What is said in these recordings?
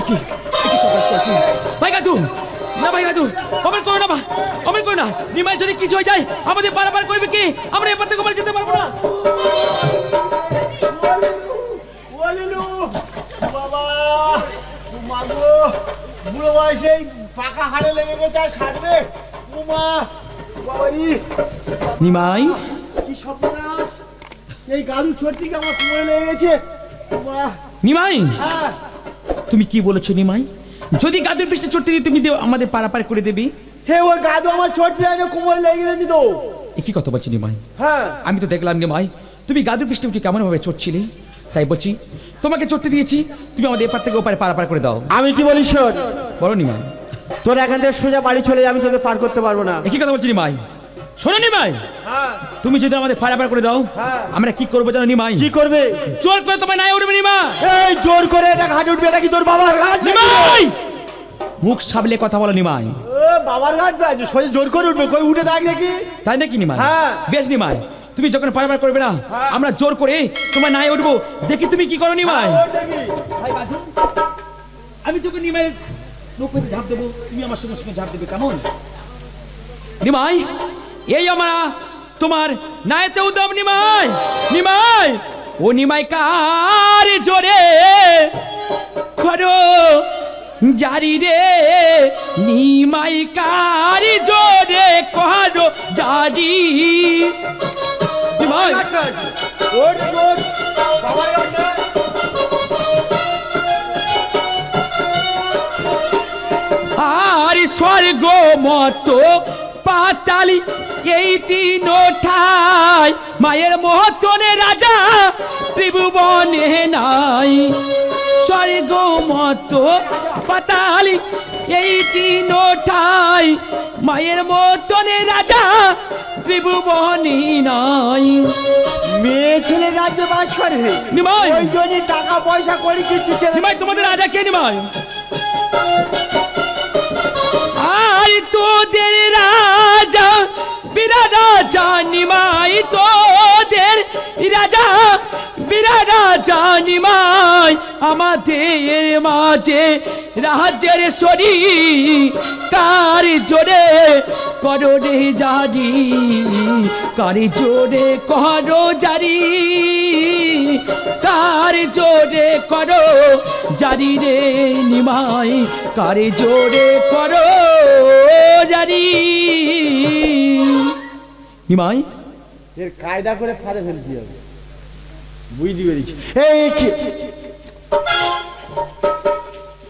একই একই সব কাজ করছি। ভাই গাদু না ভাই গাদু অমন করো না অমন করো না। নিমাই যদি কিছু হয়ে যায় আমাদের পারাপার করবে কি? আমরা এবার থেকে বাড়ি যেতে পারব না। বাবা মাগো বুড়ো বয়সে পাকা হাড়ে লেগে গেছে আর সারবে উমা বাবারি। নিমাই? কি সর্বনাশ। এই গালু চর্তিকে আমার কুমড়ে লেগে গেছে। উমা। নিমাই? হ্যাঁ। তুমি কি বলেছ নিমাই? যদি গাদুর পৃষ্ঠে চড়তে দিয়ে তুমি আমাদের পারাপার করে দেবে। হে ও গাদু আমার চর্তি আগে কুমড়ে লেগে গেছে তো একই কথা বলছি নিমাই? হ্যাঁ। আমি তো দেখলাম নিমাই তুমি গাদের পৃষ্ঠে উঠে কেমন ভাবে চড়ছিলে? তাই বলছি তোমাকে চড়তে দিয়েছি তুমি আমাদের এপার থেকে ওপারে পারাপার করে দাও। আমি কি বলি শোন? বলো নিমাই। তোর এখান থেকে সোজা বাড়ি চলে আমি তোকে পার করতে পারব না। একই কথা বলছি নিমাই? শোনো নিমাই হ্যাঁ। তুমি যদি আমাদের পারাপার করে দাও হ্যাঁ। আমরা কি করব জানো নিমাই? কি করবে? জোর করে তোমায় নাই উঠবে নিমা। এই জোর করে এটা ঘাট উঠবে এটা কি তোর বাবার ঘাট? নিমাই! মুখ সাবলে কথা বলো নিমাই। বাবার ঘাট সোজা জোর করে উঠবে কই উঠে দেখ দেখি। তাই নাকি নিমাই? হ্যাঁ। বেশ নিমাই তুমি যখন পারাপার করবে না। আমরা জোর করে তোমায় নাই উঠবো। দেখি তুমি কি করো নিমাই? আমি যখন নিমাইয়ের নৌকোতে ঝাঁপ দেবো তুমি আমার সঙ্গে সঙ্গে ঝাঁপ দেবে কেমন? নিমাই! এই আমরা তোমার নায়েতে উদম নিমাই নিমাই, ও নিমাই কার জোরে? করো জারি রে, নিমাই কার জোরে? করো জারি। নিমাই। ওর আর স্বর্গ মতো পাতালি এই তিন ঠাই মায়ের মতনে রাজা ত্রিভুবনে নাই। স্বর্গ মতো পাতালি এই তিন ঠাই মায়ের মতনে রাজা ত্রিভুবনে নাই। মেয়ে ছেলে রাজ্যে বাস করে। নিমাই। ওই জন্য টাকা পয়সা করে কিছু ছেলে নিমাই তোমাদের রাজা কে নিমাই? তোদের রাজা বিরা রাজা নিমাই তোদের রাজা বিরা রাজা নিমাই আমাদের মাঝে রাজ্যের সরি কার জোরে করো রে জারি কার জোরে করো জারি কার জোরে করো জারি রে নিমাই, কার জোরে করো জারি নিমাই? এর কায়দা করে ফাঁদে ফেলতে হবে। বুঝতে পেরেছি। এই কি?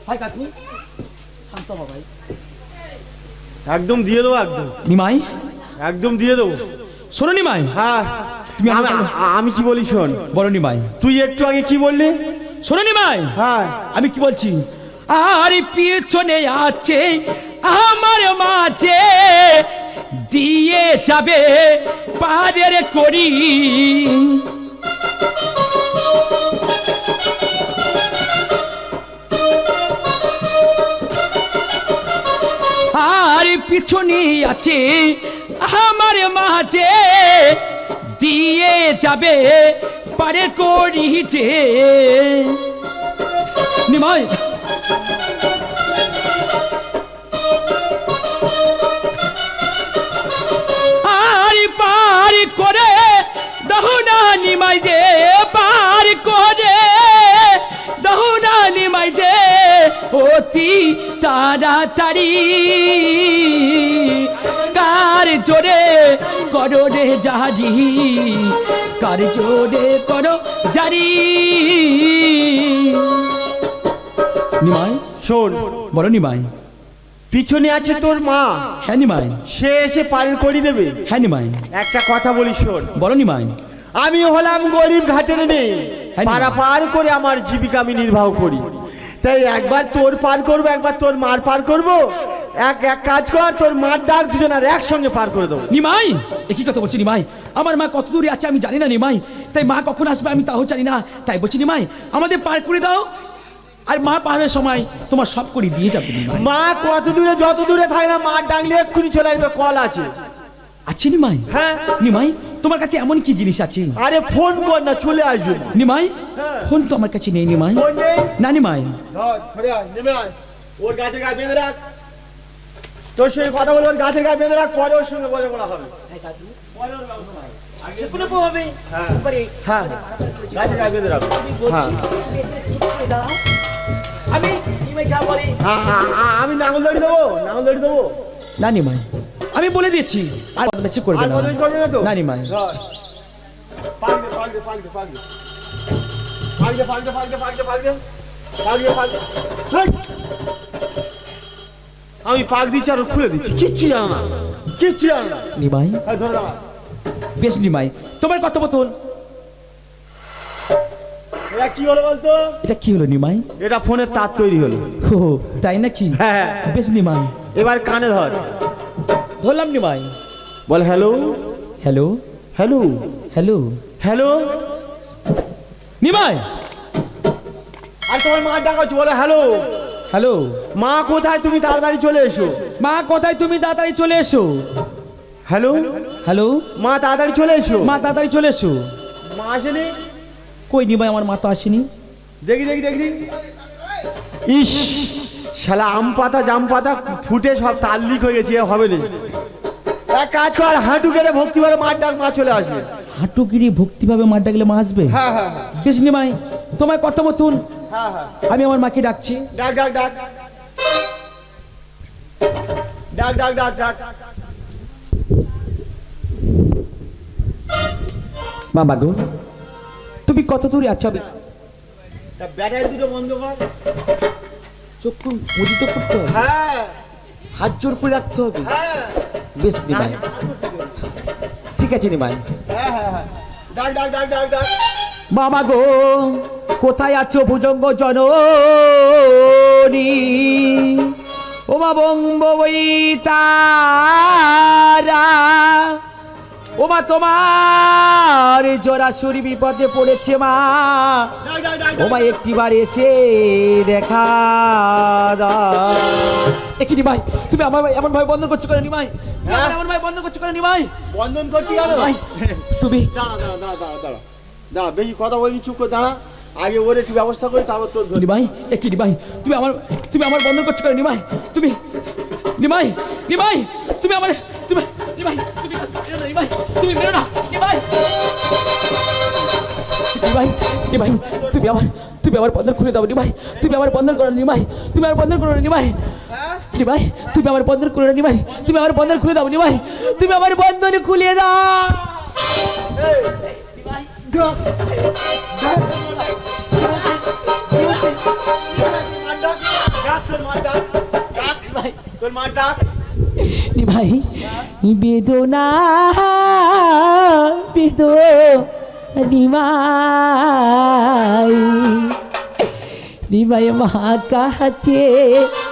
ভাই কাকু। শান্ত হও ভাই। একদম দিয়ে দেবো একদম। নিমাই? একদম দিয়ে দেবো। শোনো নিমাই। হ্যাঁ। তুমি আমি কি বলি শোন। বলো নিমাই। তুই একটু আগে কি বললি? শোনো নিমাই। হ্যাঁ। আমি কি বলছি? আর পিছনে আছে আমার মাঝে দিয়ে যাবে পারের করি। আর পিছনে আছে আমার মাঝে দিয়ে যাবে পারে করি যে। নিমাই। যে পার করে দহুনা নিমাই যে অতি তাড়াতাড়ি। কার জোরে করো রে জারি কার জোরে করো জারি। নিমাই শোন। বলো নিমাই। পিছনে আছে তোর মা। হ্যাঁ নিমাই। সে এসে পার করে দেবে। হ্যাঁ নিমাই। একটা কথা বলি শোন। বলো নিমাই। আমি হলাম গরিব ঘাটের নেই হ্যাঁ, পাড়া পার করে আমার জীবিকা আমি নির্বাহ করি। তাই একবার তোর পার করব একবার তোর মার পার করব। এক এক কাজ কর তোর মার ডাক দুজন আর একসঙ্গে পার করে দেবো। নিমাই! একই কথা বলছি নিমাই? আমার মা কত দূরে আছে আমি জানি না নিমাই। তাই মা কখন আসবে আমি তাও জানি না। তাই বলছি নিমাই আমাদের পার করে দাও। আর মা পাহাড়ের সময় তোমার সব করে দিয়ে যাবে মা কত দূরে যত দূরে থাকে না মা ডাকলে এক্ষুনি চলে আসবে কল আছে। আছে নিমাই? হ্যাঁ। নিমাই তোমার কাছে এমন কি জিনিস আছে? আরে ফোন কর না চলে আসবে না। নিমাই হ্যাঁ। ফোন তো আমার কাছে নেই নিমাই। ফোন নেই? না নিমাই। ওর গাছের গায়ে বেঁধে রাখ। তোর সঙ্গে কথা বলে ওর গাছের গায়ে বেঁধে রাখ পরে ওর সঙ্গে বলে বলা হবে। পরে ওর গাছের গায়ে বেঁধে রাখ। আমি নিমাই যা বলে। আমি নাঙল দড়ি দেবো নাঙল দড়ি দেবো। না নিমাই। আমি বলে দিচ্ছি আর বদমাইশি করবে আর না। না না! আমি পাক দিচ্ছি আর খুলে দিচ্ছি। কিচ্ছু জানো না। কিচ্ছু জানো না। নিমাই দাঁড়া বেশ নিমাই তোমার কত এটা কি হলো বলতো? এটা কি হলো নিমাই এটা ফোনের তার তৈরি হলো। ও তাই নাকি? হ্যাঁ। বেশ নিমাই এবার কানে ধর। ধরলাম নি ভাই বল hello? Hello? Hello? Hello? Hello? Nimai আর তোমার মা ডাকাচ্ছি বলে হ্যালো? হ্যালো? মা কোথায়? তুমি তাড়াতাড়ি চলে এসো। মা কোথায় তুমি তাড়াতাড়ি চলে এসো? হ্যালো? হ্যালো? মা তাড়াতাড়ি চলে এসো। মা তাড়াতাড়ি চলে এসো। মা আসেনি? কই নিমাই আমার মা তো আসেনি? দেখি দেখি দেখি। ইস! শালা আম পাতা জাম পাতা ফুটে সব তার লিক হয়ে গেছে হবে না। এক কাজ কর হাঁটু কেটে ভক্তি ভরে মার ডাক মা চলে আসবে। হাঁটুগিরি ভক্তিভাবে মারটা ডাকলে মা আসবে? হ্যাঁ হ্যাঁ বেশ নিমাই তোমার কত মতন। হ্যাঁ হ্যাঁ। আমি আমার মাকে ডাকছি। ডাক ডাক ডাক। ডাক ডাক ডাক ডাক। বাবা গো তুমি কত দূরে আছো? আমি তা ব্যাটারি দুটো বন্ধ কর। চক্ষু মুদিত করতে হবে। হ্যাঁ। হাত জোর করে রাখতে হবে। হ্যাঁ। বেশ নিমাই। ঠিক আছে নিমাই। হ্যাঁ বাবা গো কোথায় আছো ভুজঙ্গ জননী? ও মা তারা ও মা তোমার জোরাসুরি বিপদে পড়েছে মা। ও মা একটিবার এসে দেখা একই ভাই তুমি আমার এমন ভাই বন্ধ করছ করে নিমাই? এমন ভাই বন্ধ করছ করে নিমাই? বন্ধন করছি ভাই তুমি দাঁড়া দাঁড়া দাঁড়া দাঁড়া দাঁড়া। বেশি কথা বলি চুপ করে দাঁড়া। আগে ওর একটু ব্যবস্থা করি তারপর তোর ধরি। নিমাই একই নিমাই? তুমি আমার তুমি আমার বন্ধ করছ করে নিমাই? তুমি নিমাই নিমাই তুমি আমার তুমি নিমাই তুমি নিমাই তুমি মেরো না নিমাই। নিমাই নিমাই তুমি আমার তুমি আমার বন্ধন খুলে দাও নিমাই তুমি আমার বন্ধন করো নিমাই তুমি আমার বন্ধন করো নিমাই। হ্যাঁ? নিমাই তুমি আমার বন্ধন দাও নিমাই তুমি আমার বন্ধন খুলে দাও নিমাই তুমি আমার বন্ধন খুলে দাও। তোর নিভাই বেদনা বেদ নিমাই নিমাই মা কাছে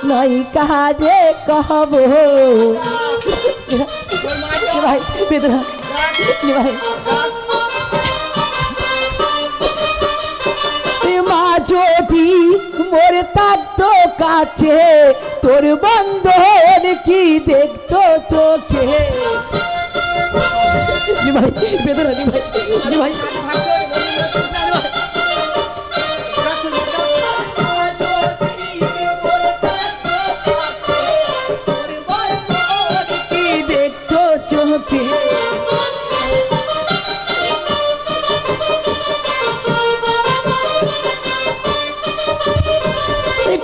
নয় কারে কহব। তোর নিভাই বেদনা নিভাই মা যদি মোর থাকতো কাছে, তোর বন্ধন বেদনা নিভাই নিভাই কি দেখতো চোখে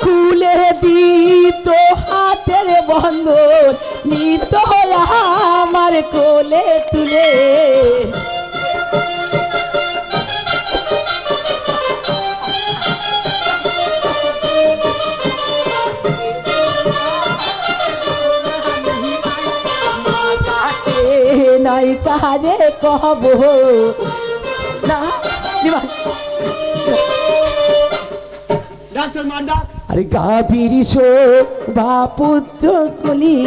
খুলে দিত হাতের আমার কোলে তুলে। নাই কব না আরে গাভীর শোভা পুত্র কলি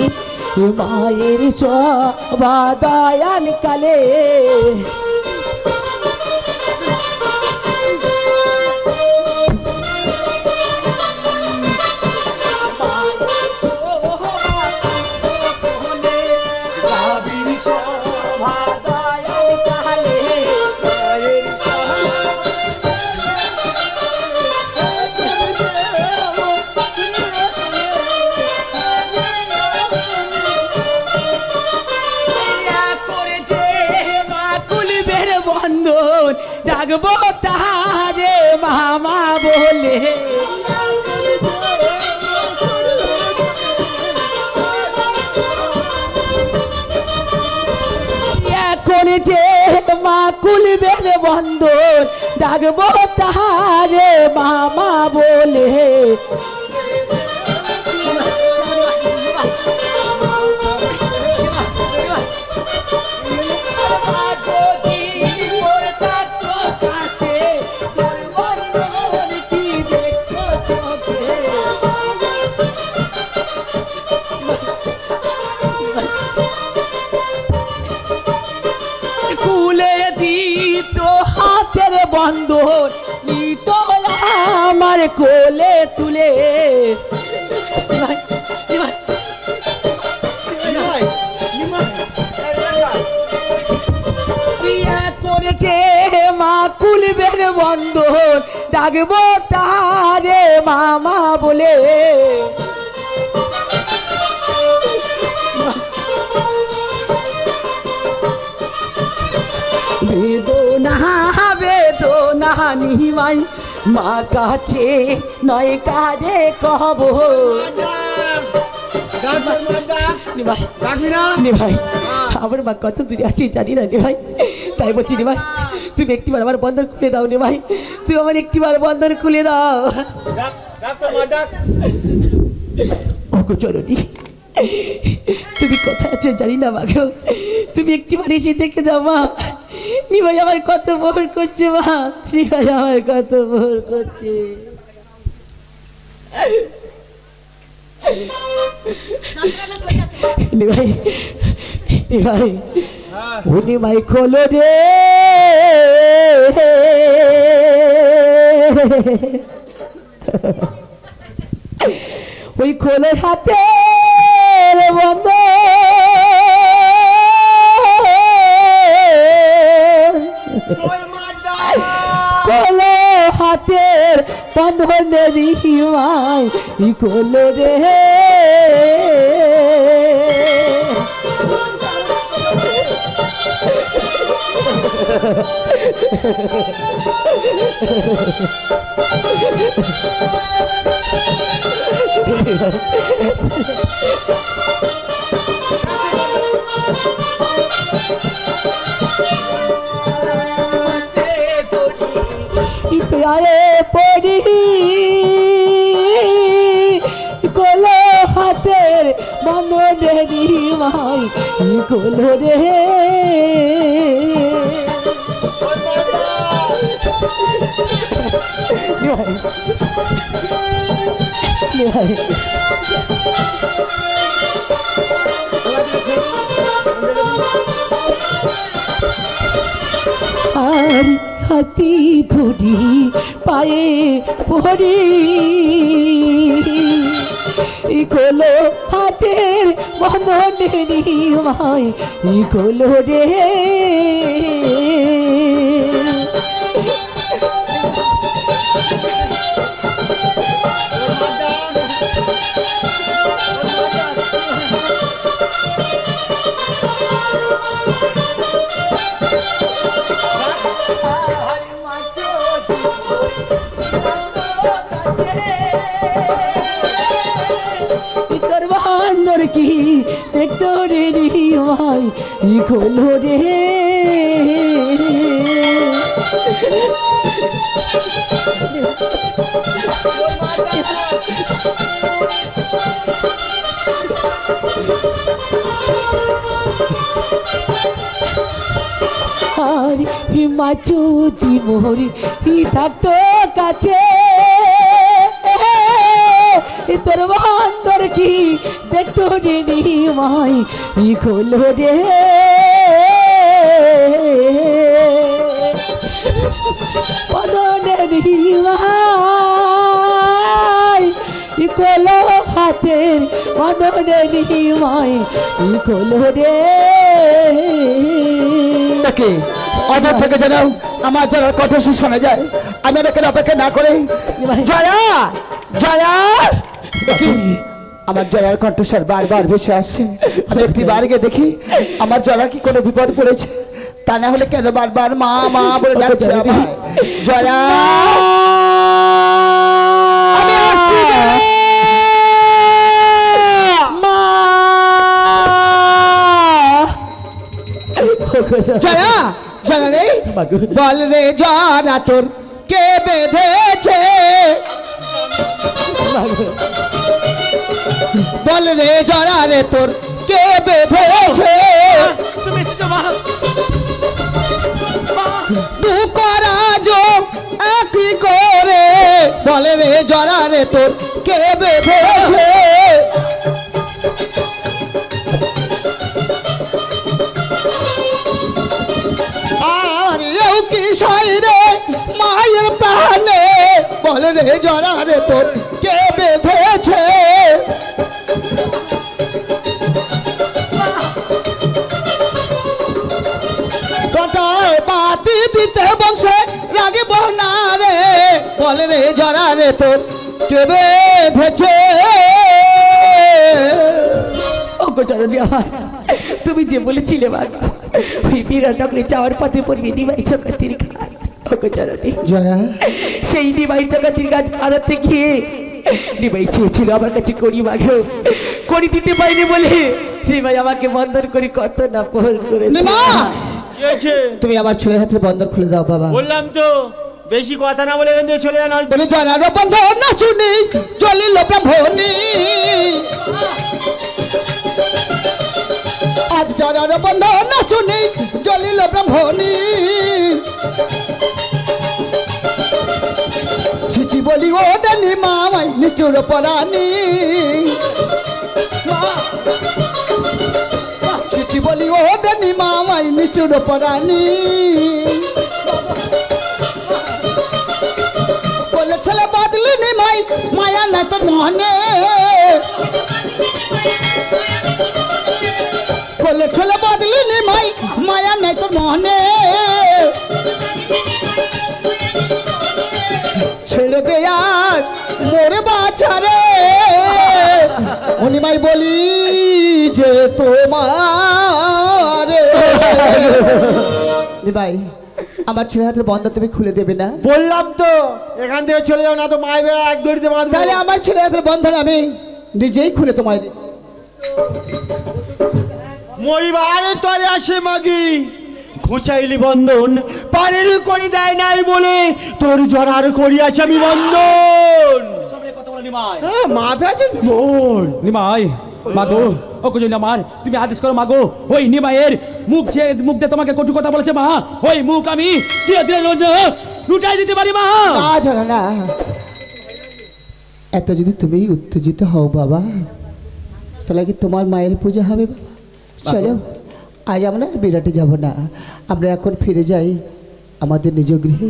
মায়ের শোভা দয়াল কালে। যে মা কুলবের বন্ধন ডাকবো তাহারে মামা বলে। আমার কোলে তুলে। মা কুলবের বন্ধন। ডাকবো মামা বলে। বেদনা বেদনা নিমাই মা কাছে নয় কারে কহব? ভাই আমার মা কত দূরে আছে জানি না রে ভাই তাই বলছি রে ভাই তুমি একটিবার আমার বন্ধন খুলে দাও রে ভাই তুই আমার একটিবার বন্ধন খুলে দাও। ডাক তুমি কোথায় আছো জানি না মাগো তুমি একটিবার এসে দেখে দাও মা। নিভাই আমার কত ভোর করছে মা। নিভাই আমার কত ভোর করছে। নিভাই নিভাই হ্যাঁ উনি মাই খোলো রে। ওই খোলো হাতে। বন্ধ খোলো হাতের বন্ধনের হিমায় ই খোলো রে প্রায়ে মাই গোলো রে? আর হাতি ধরি পায়ে পড়ি। গোলো হাতের বন্ধনেরি মাই গোলো রে ওই রে ভাই খোলো রে। আর হিমাচুতি মোহরি ই থাকতো কাছে। তোর বান্দর কি দেখতো রে নি মাই ই খোলো রে? পদনে নি মাই ই খোলো হাতের পদনে নি মাই রে? তাকে অদর থেকে জানাও আমার যারা কথা শোনা যায়। আমি এখানে অপেক্ষা না করে জয়া! জয়া! আমার জয়ার কণ্ঠস্বর বারবার ভেসে আসছে। আমি একটি বার গিয়ে দেখি আমার জয়া কি কোনো বিপদ পড়েছে? তা না হলে কেন বারবার মা মা বলে ডাকছে আমায়? জয়া আমি আসছি জয়া! জয়া জয়া রে। বল রে জয়া তোর কে বেঁধেছে? বল রে জয়া রে তোর কে বেঁধেছে? তুমি মা। তু করাজ একই করে। বল রে জয়া রে তোর কে বেঁধেছে? আর এও কি রে মায়ের প্রাণে? বল রে জরা রে তোর কে বল রে জরা রে তোর কে বেঁধেছে আমার তুমি যে বলেছিলে বাবা ওই বিরাটনগরে যাওয়ার পথে পড়িয়ে নিমাই চকাতির জননী জরা? সেই নিমাই চকাতির ঘাট পাড়াতে গিয়ে নিমাই চেয়েছিল আমার কাছে করি মাগো করি দিতে পারিনি বলে নিমাই আমাকে বন্ধন করে কত না পোহর করে তুমি আমার ছেলের হাতে বন্ধন খুলে দাও বাবা। বললাম তো। বেশি কথা না বলে থেকে চলে যান বলে জনার বন্ধন না শুনি চলিল ব্রাহ্মণী আজ জনার বন্ধন না শুনি চলিল ব্রাহ্মণী ছিচি বলি, ও ডানি মামাই, নিষ্ঠুর পরাণী। ছিচি বলি, ও ডানি মামাই, নিষ্ঠুর পরাণী। নাই তোর মনে। বলে ছেলে বাদলি নি মাই, মায়া নাই তোর মনে। ছেড়ে দে আর মোরে বাছারে অনিমাই বলি যে তোমার। ভাই আমার ছেলে হাতের বন্ধ তুমি খুলে দেবে না? বললাম তো এখান থেকে চলে যাও না তো মায়ের বেড়া এক দড়িতে বাঁধবে। তাহলে আমার ছেলে হাতের বন্ধন আমি নিজেই খুলে তোমায় দিচ্ছি। মরিবারে তরে আসে মাগি ঘুচাইলি বন্ধন পারের করি দেয় নাই বলে তোর জরার করিয়াছে আমি বন্ধন। হ্যাঁ মা ভেজে বোন নিমাই মাগো ও কুজুন আমার তুমি আদেশ করো মাগো ওই নিমাইয়ের মুখ যে মুখ দিয়ে তোমাকে কটু কথা বলেছে মা ওই মুখ আমি চিরদিনের জন্য লুটাই দিতে পারি মা। না জানা না। এত যদি তুমি উত্তেজিত হও বাবা তাহলে কি তোমার মায়ের পূজা হবে বাবা? চলো আজ আমরা বিরাটে যাব না। আমরা এখন ফিরে যাই আমাদের নিজ গৃহে।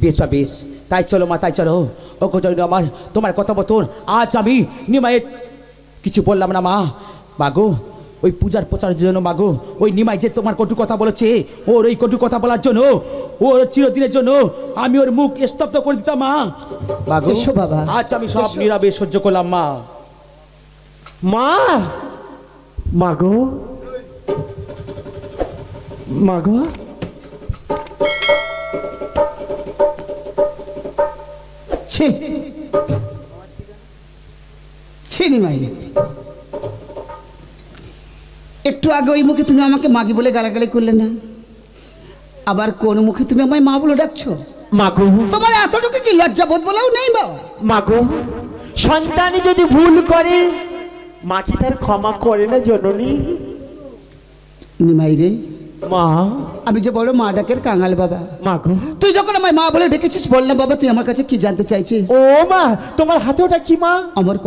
বেশ বা বেশ তাই চলো মা তাই চলো। ও কুজুন আমার তোমার কথা মতন আজ আমি নিমাইয়ের কিছু বললাম না মা। মাগো ওই পূজার প্রচারের জন্য মাগো ওই নিমাই যে তোমার কটু কথা বলেছে ওর ওই কটু কথা বলার জন্য ওর চিরদিনের জন্য আমি ওর মুখ স্তব্ধ করে দিতাম মা। মাগো বাবা। আজ আমি সব। নীরবে সহ্য করলাম মা। মা! মাগো মাগো। ছি। ছিনি মাই একটু আগে ওই মুখে তুমি আমাকে মাগি বলে গালাগালি করলে না? আবার কোন মুখে তুমি আমায় মা বলে ডাকছো? মাগো তোমার এতটুকু কি লজ্জা বোধ বলেও নেই বাবা মাগো সন্তানই যদি ভুল করে মা কি তার ক্ষমা করে না জননী? নিমাই রে। মা। আমি যে বড় মা ডাকের কাঙাল বাবা। মাগো তুই যখন আমায় মা বলে ডেকেছিস বললাম বাবা তুই আমার কাছে কি জানতে চাইছিস? ও মা তোমার হাতে ওটা কি মা? আমার কল